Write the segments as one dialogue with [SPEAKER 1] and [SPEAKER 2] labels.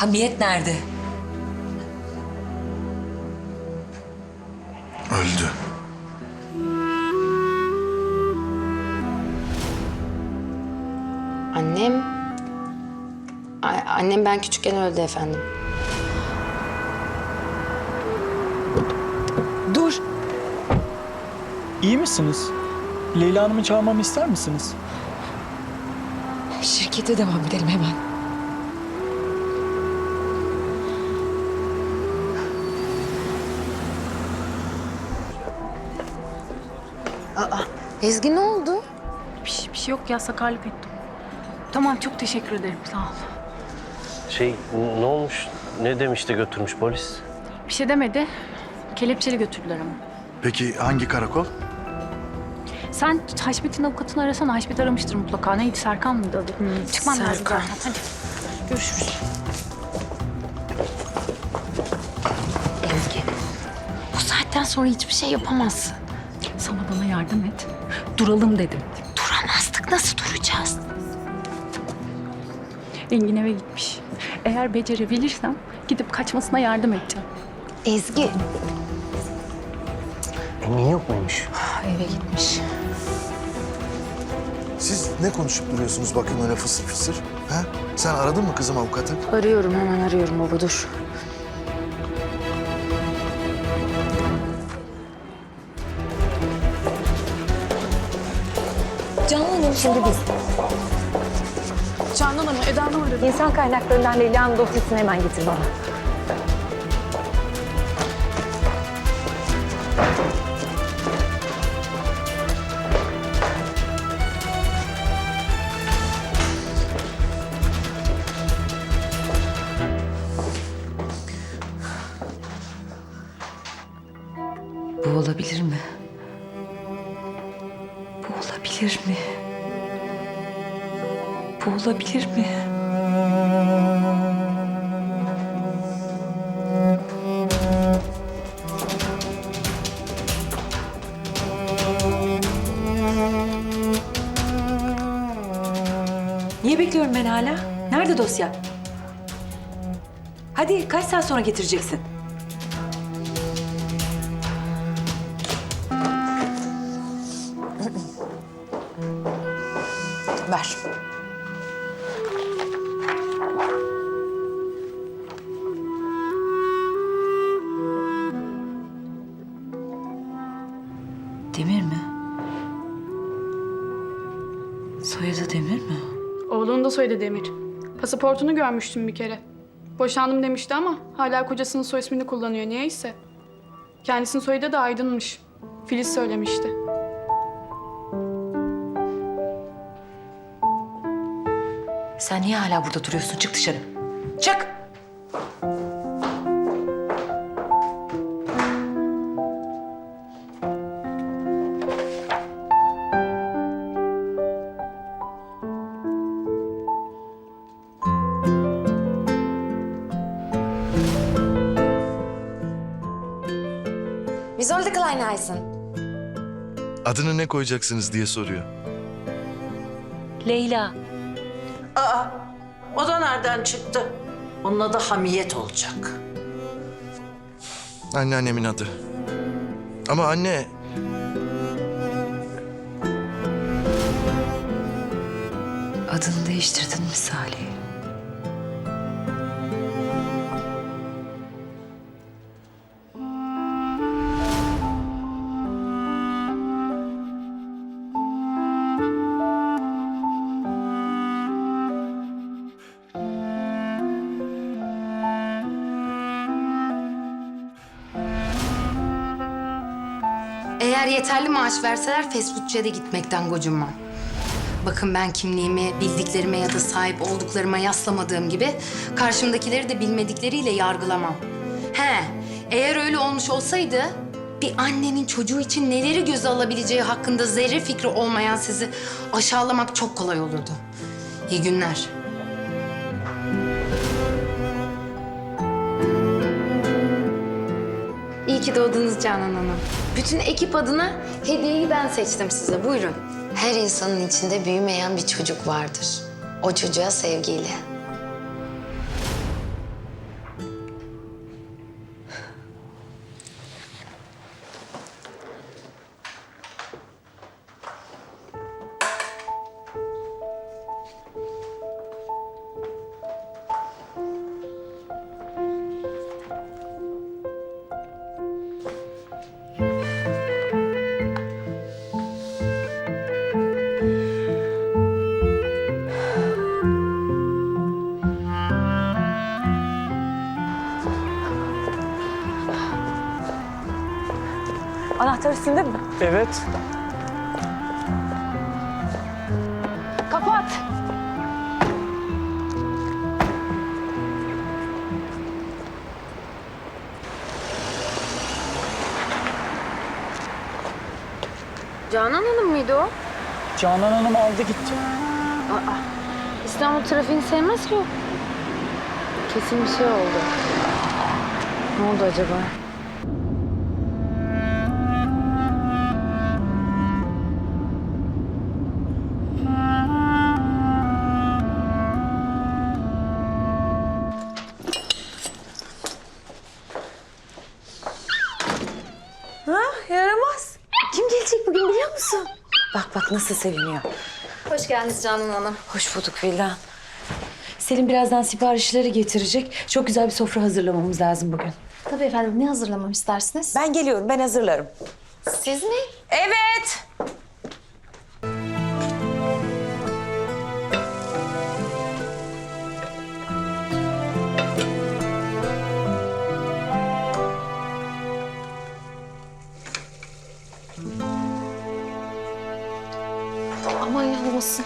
[SPEAKER 1] Hamiyet nerede?
[SPEAKER 2] Öldü.
[SPEAKER 3] Annem... A- annem ben küçükken öldü efendim.
[SPEAKER 1] Dur.
[SPEAKER 4] İyi misiniz? Leyla Hanım'ı çağırmamı ister misiniz?
[SPEAKER 1] Şirkete devam edelim hemen.
[SPEAKER 3] Ezgi ne oldu?
[SPEAKER 5] Bir şey, bir şey yok ya sakarlık ettim. Tamam çok teşekkür ederim sağ ol.
[SPEAKER 6] Şey n- ne olmuş? Ne demişti götürmüş polis?
[SPEAKER 5] Bir şey demedi. Kelepçeli götürdüler ama.
[SPEAKER 2] Peki hangi karakol?
[SPEAKER 5] Sen Haşmet'in avukatını arasana. Haşmet aramıştır mutlaka. Neydi Serkan mıydı adı? Çıkmam lazım
[SPEAKER 3] Serkan.
[SPEAKER 5] zaten. Hadi görüşürüz.
[SPEAKER 3] Ezgi. Bu saatten sonra hiçbir şey yapamazsın.
[SPEAKER 5] Sana bana yardım et. Duralım dedim.
[SPEAKER 3] Duramazdık. Nasıl duracağız?
[SPEAKER 5] Engin eve gitmiş. Eğer becerebilirsem gidip kaçmasına yardım edeceğim.
[SPEAKER 3] Ezgi.
[SPEAKER 6] Emin yok muymuş?
[SPEAKER 3] Eve gitmiş.
[SPEAKER 2] Siz ne konuşup duruyorsunuz bakın öyle fısır fısır? Ha? Sen aradın mı kızım avukatı?
[SPEAKER 3] Arıyorum hemen arıyorum baba dur.
[SPEAKER 1] Canan Hanım şimdi biz.
[SPEAKER 5] Canan Hanım, Eda Hanım aradı.
[SPEAKER 1] İnsan kaynaklarından Leyla'nın dosyasını hemen getir bana. Olabilir mi? Bu olabilir mi? Niye bekliyorum ben hala? Nerede dosya? Hadi kaç saat sonra getireceksin? Soyadı Demir.
[SPEAKER 7] Pasaportunu görmüştüm bir kere. Boşandım demişti ama hala kocasının soy ismini kullanıyor niyeyse. Kendisinin soyadı da Aydın'mış. Filiz söylemişti.
[SPEAKER 1] Sen niye hala burada duruyorsun? Çık dışarı. Çık!
[SPEAKER 3] Heißen?
[SPEAKER 2] Adını ne koyacaksınız diye soruyor.
[SPEAKER 1] Leyla.
[SPEAKER 8] O da nereden çıktı? Onun adı Hamiyet olacak.
[SPEAKER 2] Anneannemin adı. Ama anne...
[SPEAKER 1] Adını değiştirdin mi Salih?
[SPEAKER 3] Eğer yeterli maaş verseler fast foodçuya da gitmekten gocunmam. Bakın ben kimliğimi bildiklerime ya da sahip olduklarıma yaslamadığım gibi karşımdakileri de bilmedikleriyle yargılamam. He, eğer öyle olmuş olsaydı bir annenin çocuğu için neleri göze alabileceği hakkında zerre fikri olmayan sizi aşağılamak çok kolay olurdu. İyi günler. İyi ki doğdunuz Canan Hanım. Bütün ekip adına hediyeyi ben seçtim size. Buyurun. Her insanın içinde büyümeyen bir çocuk vardır. O çocuğa sevgiyle.
[SPEAKER 1] Üstünde mi?
[SPEAKER 4] Evet.
[SPEAKER 5] Kapat.
[SPEAKER 3] Canan Hanım mıydı o?
[SPEAKER 4] Canan Hanım aldı gitti.
[SPEAKER 3] İstanbul trafiğini sevmez ki o. Kesin bir şey oldu. Ne oldu acaba?
[SPEAKER 1] Bak bak nasıl seviniyor.
[SPEAKER 3] Hoş geldiniz Canan Hanım.
[SPEAKER 1] Hoş bulduk Vildan. Selim birazdan siparişleri getirecek. Çok güzel bir sofra hazırlamamız lazım bugün.
[SPEAKER 9] Tabii efendim. Ne hazırlamamı istersiniz?
[SPEAKER 1] Ben geliyorum, ben hazırlarım.
[SPEAKER 9] Siz mi?
[SPEAKER 1] Evet.
[SPEAKER 9] Aman yanmasın.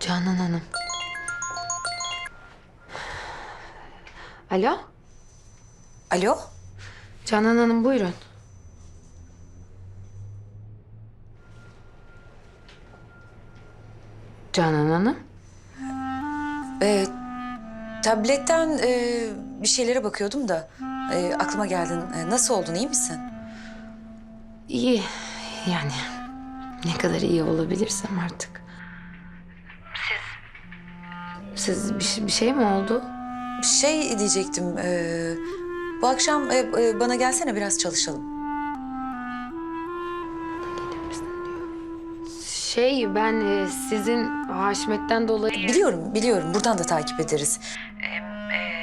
[SPEAKER 3] Canan Hanım. Alo?
[SPEAKER 1] Alo?
[SPEAKER 3] Canan Hanım buyurun. Canan Hanım?
[SPEAKER 1] Ee, tabletten e, bir şeylere bakıyordum da e, aklıma geldin. E, nasıl oldun, iyi misin?
[SPEAKER 3] İyi. Yani ne kadar iyi olabilirsem artık. Siz? Siz bir, şey- bir şey mi oldu?
[SPEAKER 1] Şey diyecektim, e, bu akşam e, e, bana gelsene biraz çalışalım.
[SPEAKER 3] Şey ben e, sizin Haşmet'ten dolayı...
[SPEAKER 1] Biliyorum, biliyorum. Buradan da takip ederiz.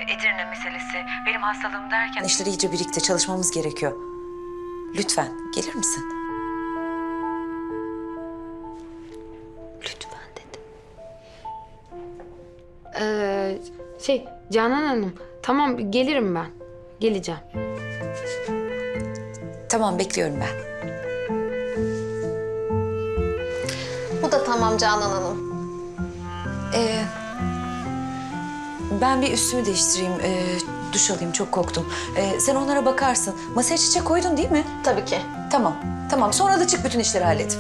[SPEAKER 1] Edirne meselesi, benim hastalığım derken... işleri iyice birlikte çalışmamız gerekiyor. Lütfen, gelir misin?
[SPEAKER 3] Lütfen dedim. Ee, şey Canan Hanım tamam gelirim ben. Geleceğim.
[SPEAKER 1] Tamam, bekliyorum ben.
[SPEAKER 9] Bu da tamam Canan Hanım.
[SPEAKER 1] Ee, ben bir üstümü değiştireyim, ee, duş alayım. Çok korktum. Ee, sen onlara bakarsın. Masaya çiçek koydun değil mi?
[SPEAKER 9] Tabii ki.
[SPEAKER 1] Tamam, tamam. Sonra da çık bütün işleri halledip.